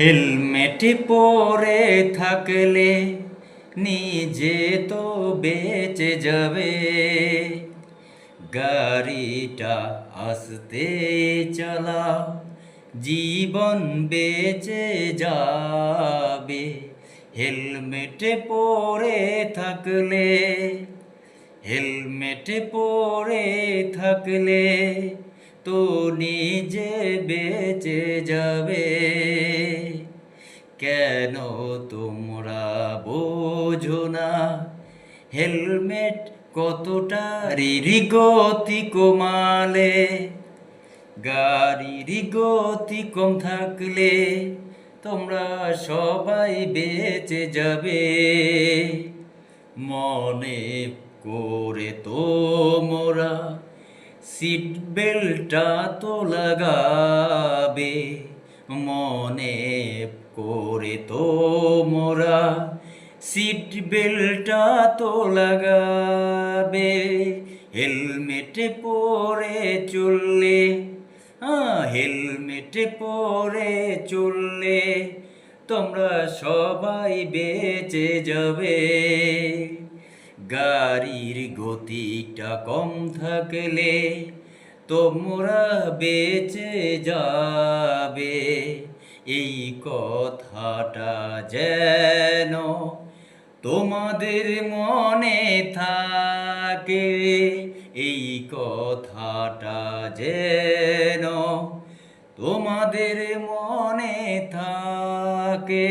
Helmet পরে থাকলে নিজে তো বেঁচে যাবে। গাড়িটা আসতে চালাও, জীবন বেঁচে যাবে। হেলমেট পরে থাকলে, হেলমেট পরে থাকলে তো নিজে কেন তোমরা বোঝো না? হেলমেট কতটা রিরি গতি কমালে? গাড়ির গতি কম থাকলে তোমরা সবাই বেঁচে যাবে। মনে করে তোমরা সিট বেল্টটা তো লাগাবে। মনে করে তোমরা সিট বেল্টটা তো লাগাবে, হেলমেট পরে চললে হেলমেট পরে চললে তোমরা সবাই বেঁচে যাবে। গাড়ির গতিটা কম থাকলে তোমরা বেঁচে যাবে। এই কথাটা যেন তোমাদের মনে থাকে। এই কথাটা যেন তোমাদের মনে থাকে।